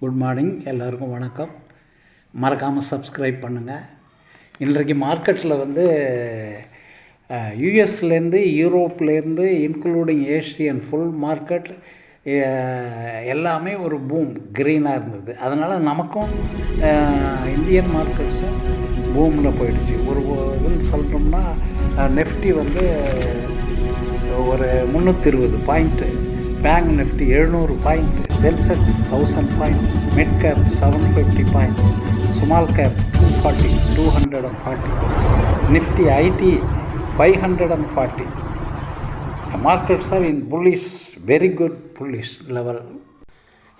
Good morning எல்லாருக்கும் வணக்கம். மறக்காமல் சப்ஸ்கிரைப் பண்ணுங்கள் இன்றைக்கு மார்க்கெட்டில் வந்து யூஎஸ்லேருந்து யூரோப்லேருந்து இன்க்ளூடிங் ஏஷியன் ஃபுல் மார்க்கெட் எல்லாமே ஒரு பூம் க்ரீனாக இருந்தது. அதனால் நமக்கும் இந்தியன் மார்க்கெட்ஸும் பூமில் போயிடுச்சு. ஒரு இதுன்னு சொல்கிறோம்னா நெஃப்டி வந்து ஒரு முந்நூற்றி இருபது பாயிண்ட்டு பேங்க் நெஃப்டி எழுநூறு point Sensex thousand points mid cap seven fifty points small cap two forty two hundred and forty Nifty IT five hundred and forty markets are in bullish very good bullish level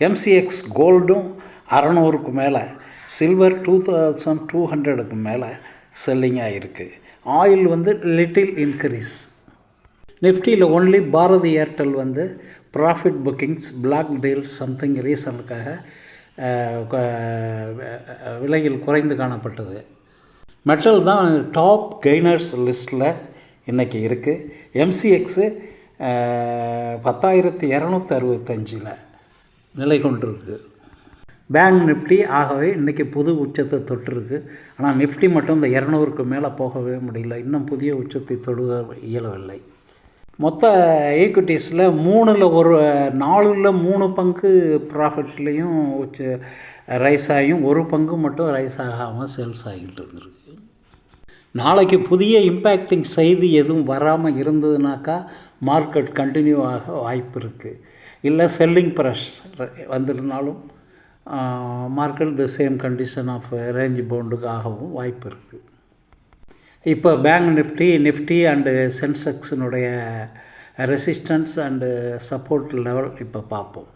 MCX கோல்டும் அறநூறுக்கு மேலே silver two thousand two ஹண்ட்ரடுக்கு மேலே selling ஆகிருக்கு oil வந்து little increase நிஃப்டியில் only Bharti Airtel வந்து profit bookings block deal something ரீசனுக்காக விலையில் குறைந்து காணப்பட்டது. மெட்டல் தான் டாப் கெய்னர்ஸ் லிஸ்ட்டில் இன்றைக்கி இருக்குது எம்சிஎக்ஸு பத்தாயிரத்தி இரநூத்தி அறுபத்தஞ்சில் நிலை கொண்டிருக்கு. பேங்க் நிஃப்டி ஆகவே இன்றைக்கி புது உச்சத்தை தொட்டிருக்கு. ஆனால் நிஃப்டி மட்டும் இந்த இரநூறுக்கு மேலே போகவே முடியல. இன்னும் புதிய உச்சத்தை தொடுக இயலவில்லை. மொத்த ஈக்விட்டிஸில் மூணில் ஒரு நாலுல மூணு பங்கு ப்ராஃபிட்லேயும் ரைஸ் ஆகியும் ஒரு பங்கு மட்டும் ரைஸ் ஆகாமல் சேல்ஸ் ஆகிட்டு இருந்திருக்கு. நாளைக்கு புதிய இம்பேக்டிங் செய்தி எதுவும் வராமல் இருந்ததுனாக்கா மார்க்கெட் கண்டினியூ ஆக வாய்ப்பு இருக்குது இல்லை செல்லிங் ப்ரெஷ் வந்திருந்தாலும் market the same condition of range பவுண்டுக்கு ஆகவும் வாய்ப்பு இருக்குது இப்போ பேங்க் நிஃப்டி நிஃப்டி அண்டு சென்செக்ஸினுடைய ரெசிஸ்டன்ஸ் அண்டு சப்போர்ட் லெவல் இப்போ பார்ப்போம்.